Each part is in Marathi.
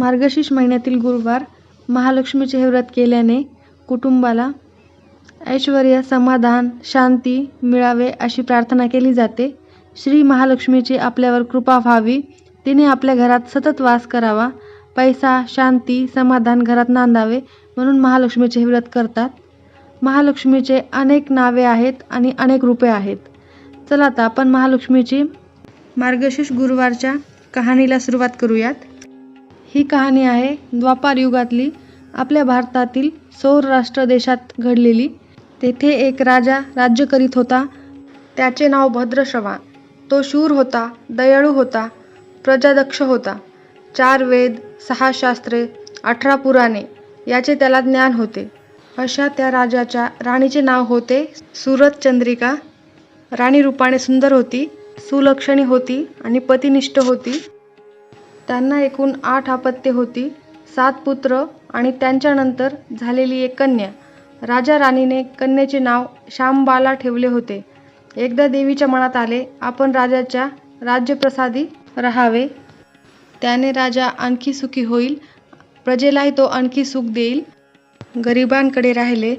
मार्गशीर्ष महिन्यातील गुरुवार महालक्ष्मीचे हे व्रत केल्याने कुटुंबाला ऐश्वर्य समाधान शांती मिळावे अशी प्रार्थना केली जाते. श्री महालक्ष्मीची आपल्यावर कृपा व्हावी. तिने आपल्या घरात सतत वास करावा. पैसा शांती समाधान घरात नांदावे म्हणून महालक्ष्मीचे हे व्रत करतात. महालक्ष्मीचे अनेक नावे आहेत आणि अनेक रूपे आहेत. चला आता आपण महालक्ष्मीची मार्गशीर्ष गुरुवारच्या कहाणीला सुरुवात करूयात. ही कहाणी आहे द्वापार युगातली आपल्या भारतातील सौराष्ट्र देशात घडलेली. तेथे एक राजा राज्य करीत होता. त्याचे नाव भद्रश्रवा तो शूर होता दयाळू होता प्रजादक्ष होता. चार वेद सहा शास्त्रे अठरा पुराणे याचे त्याला ज्ञान होते. अशा त्या राजाच्या राणीचे नाव होते सुरत चंद्रिका. राणी रूपाने सुंदर होती सुलक्षणी होती आणि पतिनिष्ठ होती. त्यांना एकूण आठ अपत्ये होती. सात पुत्र आणि त्यांच्यानंतर झालेली एक कन्या. राजा राणीने कन्येचे नाव श्यामबाला ठेवले होते. एकदा देवीच्या मनात आले आपण राजाच्या राज्यप्रसादी राहावे. त्याने राजा आणखी सुखी होईल. प्रजेलाही तो आणखी सुख देईल. गरिबांकडे राहिले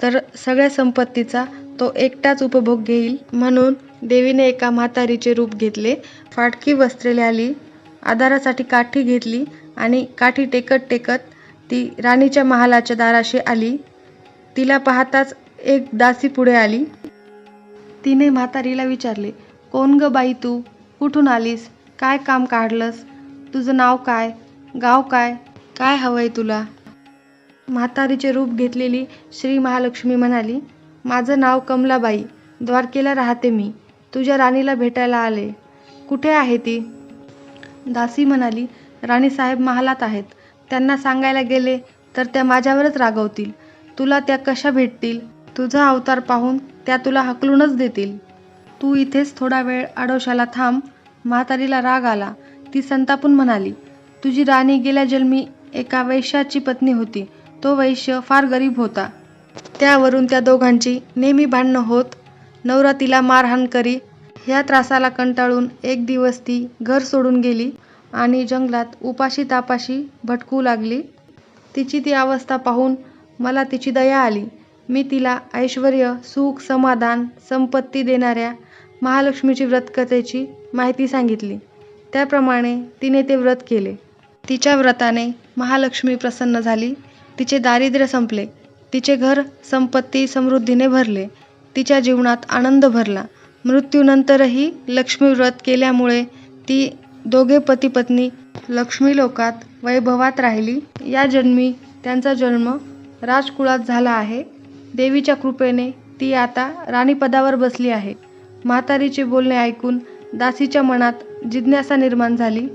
तर सगळ्या संपत्तीचा तो एकटाच उपभोग घेईल. म्हणून देवीने एका म्हातारीचे रूप घेतले. फाटकी वस्त्रे आली आधारासाठी काठी घेतली आणि काठी टेकत टेकत ती राणीच्या महालाच्या दाराशी आली. तिला पाहताच एक दासी पुढे आली. तिने म्हातारीला विचारले कोण ग बाई तू? कुठून आलीस? काय काम काढलंस? तुझं नाव काय? गाव काय? काय हवंय तुला? म्हातारीचे रूप घेतलेली श्री महालक्ष्मी म्हणाली माझं नाव कमलाबाई द्वारकेला राहते मी. तुझ्या राणीला भेटायला आले. कुठे आहे ती? दासी म्हणाली राणीसाहेब महालात आहेत. त्यांना सांगायला गेले तर त्या माझ्यावरच रागवतील. तुला त्या कशा भेटतील? तुझा अवतार पाहून त्या तुला हकलूनच देतील. तू इथेच थोडा वेळ आडोशाला थांब. म्हातारीला राग आला. ती संतापून म्हणाली तुझी राणी गेल्या जन्मी एका वैश्याची पत्नी होती. तो वैश्य फार गरीब होता. त्यावरून त्या दोघांची नेहमी भांडणं होत. नवरा तिला मारहाण करी ह्या त्रासाला कंटाळून एक दिवस ती घर सोडून गेली आणि जंगलात उपाशी तापाशी भटकू लागली. तिची ती अवस्था पाहून मला तिची दया आली. मी तिला ऐश्वर सुख समाधान संपत्ती देणाऱ्या महालक्ष्मीची व्रतकथेची माहिती सांगितली. त्याप्रमाणे तिने ते व्रत केले. तिच्या व्रताने महालक्ष्मी प्रसन्न झाली. तिचे दारिद्र्य संपले. तिचे घर संपत्ती समृद्धीने भरले. तिच्या जीवनात आनंद भरला. मृत्यूनंतरही लक्ष्मी व्रत केल्यामुळे ती दोघे पती पत्नी लक्ष्मी लोकात वैभवात राहिली. या जन्मी त्यांचा जन्म राजकुळात झाला आहे. देवीच्या कृपेने ती आता राणीपदावर बसली आहे. म्हातारीचे बोलणे ऐकून दासीच्या मनात जिज्ञासा निर्माण झाली.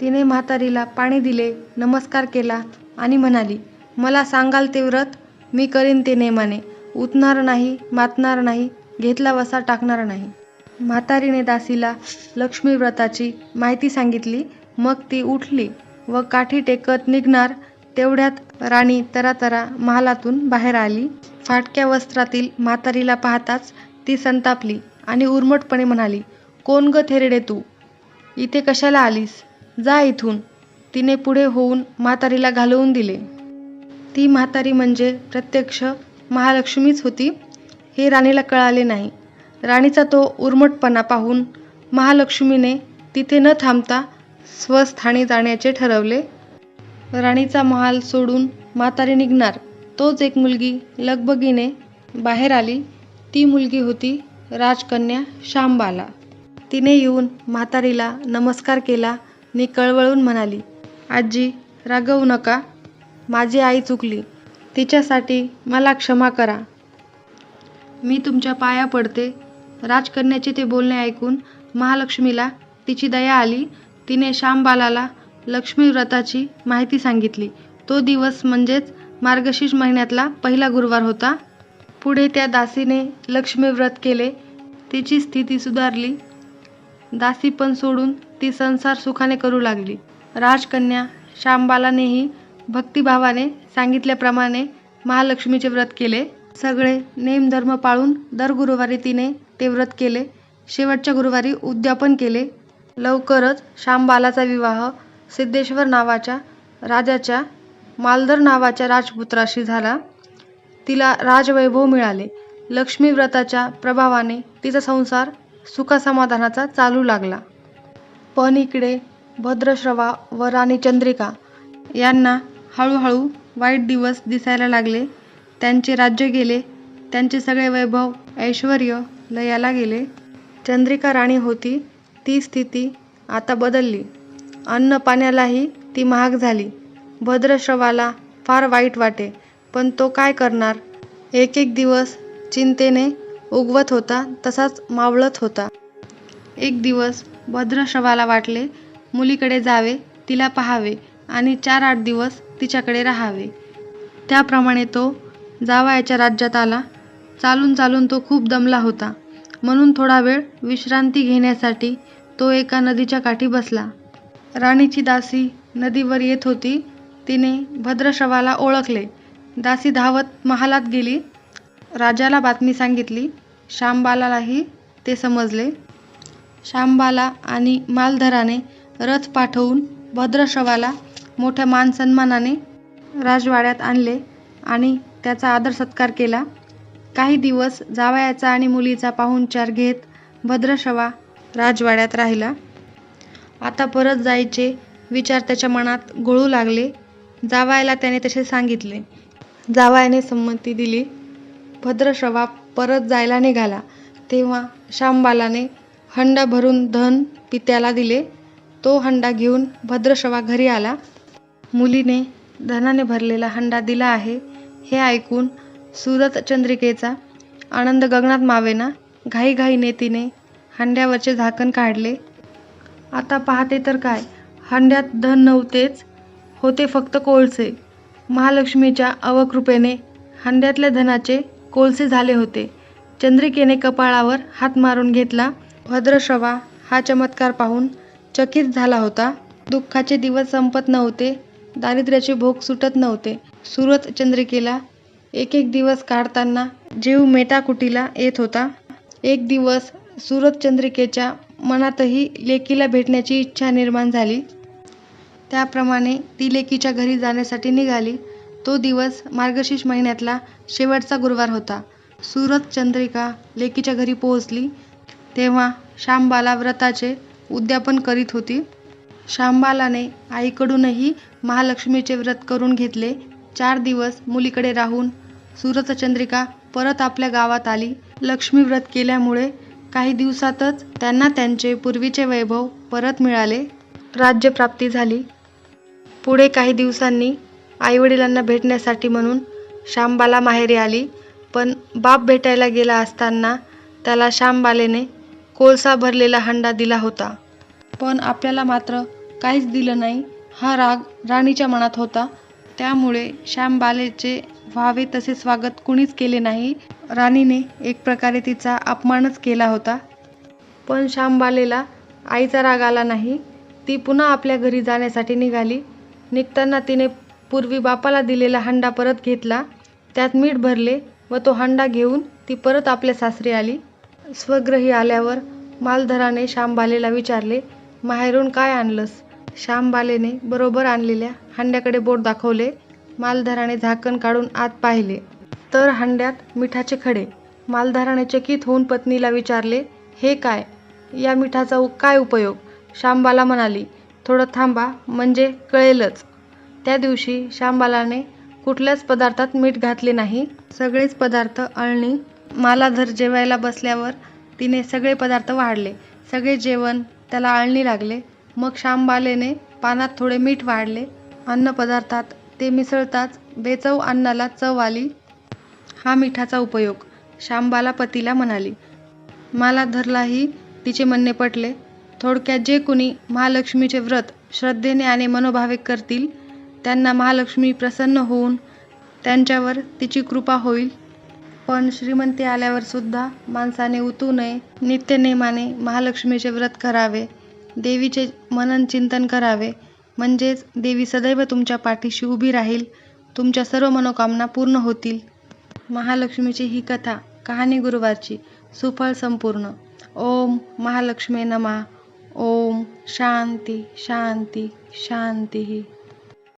तिने म्हातारीला पाणी दिले नमस्कार केला आणि म्हणाली मला सांगाल ते व्रत? मी करीन ते नेमाने. उतणार नाही मातणार नाही घेतला वसा टाकणार नाही. म्हातारीने दासीला लक्ष्मीव्रताची माहिती सांगितली. मग ती उठली व काठी टेकत निघणार तेवढ्यात राणी तरातरा महालातून बाहेर आली. फाटक्या वस्त्रातील म्हातारीला पाहताच ती संतापली आणि उर्मटपणे म्हणाली कोण ग थेरडे तू? इथे कशाला आलीस? जा इथून. तिने पुढे होऊन म्हातारीला घालवून दिले. ती म्हातारी म्हणजे प्रत्यक्ष महालक्ष्मीच होती. हे राणीला कळाले नाही. राणीचा तो उर्मटपणा पाहून महालक्ष्मीने तिथे न थांबता स्वस्थानी जाण्याचे ठरवले. राणीचा महाल सोडून म्हातारी निघणार. तोच एक मुलगी लगबगीने बाहेर आली. ती मुलगी होती राजकन्या श्यामबाला तिने येऊन म्हातारीला नमस्कार केला नि कळवळून म्हणाली आजी रागवू नका. माझी आई चुकली. तिच्यासाठी मला क्षमा करा. मी तुमच्या पाया पडते. राजकन्याचे ते बोलणे ऐकून महालक्ष्मीला तिची दया आली. तिने श्यामबालाला लक्ष्मी व्रताची माहिती सांगितली. तो दिवस म्हणजेच मार्गशीर्ष महिन्यातला पहिला गुरुवार होता. पुढे त्या दासीने लक्ष्मी व्रत केले. तिची स्थिती सुधारली. दासी पण सोडून ती संसार सुखाने करू लागली. राजकन्या श्यामबालानेही भक्तिभावाने सांगितल्याप्रमाणे महालक्ष्मीचे व्रत केले. सगळे नेमधर्म पाळून दर गुरुवारी तिने ते व्रत केले शेवटच्या गुरुवारी उद्यापन केले लवकरच श्यामबालाचा विवाह सिद्धेश्वर नावाच्या राजाच्या मालधर नावाच्या राजपुत्राशी झाला. तिला राजवैभव मिळाले. लक्ष्मी व्रताच्या प्रभावाने तिचा संसार सुखासमाधानाचा चालू लागला. पण इकडे भद्रश्रवा व राणी चंद्रिका यांना हळूहळू वाईट दिवस दिसायला लागले. त्यांचे राज्य गेले. त्यांचे सगळे वैभव ऐश्वर्य लयाला गेले. चंद्रिका राणी होती ती स्थिती आता बदलली. अन्न पाण्यालाही ती महाग झाली. भद्रश्रवाला फार वाईट वाटे. पण तो काय करणार? एक एक दिवस चिंतेने उगवत होता तसाच मावळत होता. एक दिवस भद्रश्रवाला वाटले मुलीकडे जावे, तिला पाहावे आणि चार आठ दिवस तिच्याकडे राहावे. त्याप्रमाणे तो जावयाच्या राज्यात आला. चालून चालून तो खूप दमला होता. म्हणून थोडा वेळ विश्रांती घेण्यासाठी तो एका नदीच्या काठी बसला. राणीची दासी नदीवर येत होती. तिने भद्रश्रवाला ओळखले. दासी धावत महालात गेली. राजाला बातमी सांगितली. शांबालालाही ते समजले. शांबाला आणि मालधराने रथ पाठवून भद्रश्रवाला मोठ्या मानसन्मानाने राजवाड्यात आणले आणि त्याचा आदर-सत्कार केला. काही दिवस जावयाचा आणि मुलीचा पाहुणचार घेत भद्रशवा राजवाड्यात राहिला. आता परत जायचे विचार त्याच्या मनात घोळू लागले. जावायला त्याने तसे सांगितले. जावायाने संमती दिली. भद्रशवा परत जायला निघाला तेव्हा शांबालाने हंडा भरून धन पित्याला दिले. तो हंडा घेऊन भद्रशवा घरी आला. मुलीने धनाने भरलेला हंडा दिला आहे हे ऐकून सुरतचंद्रिकेचा आनंद गगनात मावेना. घाईघाईने तिने हंड्यावरचे झाकण काढले. आता पाहते तर काय, हंड्यात धन नव्हतेच, होते फक्त कोळसे. महालक्ष्मीच्या अवकृपेने हंड्यातल्या धनाचे कोळसे झाले होते. चंद्रिकेने कपाळावर हात मारून घेतला. भद्रश्रवा हा चमत्कार पाहून चकित झाला होता. दुःखाचे दिवस संपत नव्हते. दारिद्र्याचे भोग सुटत नव्हते. सुरतचंद्रिकेला एक एक दिवस काढताना जीव मेटाकुटीला येत होता. एक दिवस सुरतचंद्रिकेच्या मनातही लेकीला भेटण्याची इच्छा निर्माण झाली. त्याप्रमाणे ती लेकीच्या घरी जाण्यासाठी निघाली. तो दिवस मार्गशीर्ष महिन्यातला शेवटचा गुरुवार होता. सुरतचंद्रिका लेकीच्या घरी पोहोचली तेव्हा शांबाला व्रताचे उद्यापन करीत होती. शांबालाने आईकडूनही महालक्ष्मीचे व्रत करून घेतले. चार दिवस मुलीकडे राहून सुरतचंद्रिका परत आपल्या गावात आली. लक्ष्मीव्रत केल्यामुळे काही दिवसातच त्यांना त्यांचे पूर्वीचे वैभव परत मिळाले. राज्यप्राप्ती झाली. पुढे काही दिवसांनी आईवडिलांना भेटण्यासाठी म्हणून शांबाला माहेरी आली. पण बाप भेटायला गेला असताना त्याला शांबालेने कोळसा भरलेला हंडा दिला होता. पण आपल्याला मात्र काहीच दिलं नाही हा राग राणीच्या मनात होता. त्यामुळे श्यामबालेचे व्हावे तसे स्वागत कुणीच केले नाही. राणीने एक प्रकारे तिचा अपमानच केला होता. पण श्यामबालेला आईचा राग आला नाही. ती पुन्हा आपल्या घरी जाण्यासाठी निघाली. निघताना तिने पूर्वी बापाला दिलेला हंडा परत घेतला. त्यात मीठ भरले व तो हंडा घेऊन ती परत आपल्या सासरी आली. स्वग्रही आल्यावर मालधराने श्यामबालेला विचारले, माहेरून काय आणलंस? श्यामबालेने बरोबर आणलेल्या हंड्याकडे बोट दाखवले. मालधराने झाकण काढून आत पाहिले. तर हंड्यात मिठाचे खडे. मालधराने चकित होऊन पत्नीला विचारले, हे काय? या मिठाचा काय उपयोग? श्यामबाला म्हणाली, थोडं थांबा म्हणजे कळेलच. त्या दिवशी श्यामबालाने कुठल्याच पदार्थात मीठ घातले नाही. सगळेच पदार्थ अळणी. मालाधर जेवायला बसल्यावर तिने सगळे पदार्थ वाढले. सगळे जेवण त्याला अळणी लागले. मग श्यामबालेने पानात थोडे मीठ वाढले. अन्नपदार्थात ते मिसळताच बेचव अन्नाला चव आली. हा मिठाचा उपयोग. श्यामबाला पतीला म्हणाली. मालाधरलाही तिचे म्हणणे पटले. थोडक्यात जे कुणी महालक्ष्मीचे व्रत श्रद्धेने आणि मनोभावे करतील त्यांना महालक्ष्मी प्रसन्न होऊन त्यांच्यावर तिची कृपा होईल. पण श्रीमंती आल्यावर सुद्धा माणसाने उतू नये. नित्यनेमाने महालक्ष्मीचे व्रत करावे. देवीचे मनन चिंतन करावे. म्हणजेच देवी सदैव तुमच्या पाठीशी उभी राहील. तुमच्या सर्व मनोकामना पूर्ण होतील. महालक्ष्मीची ही कथा कहाणी गुरुवारची. सुफळ संपूर्ण. ओम महालक्ष्मी नमः ओम शांती शांती शांती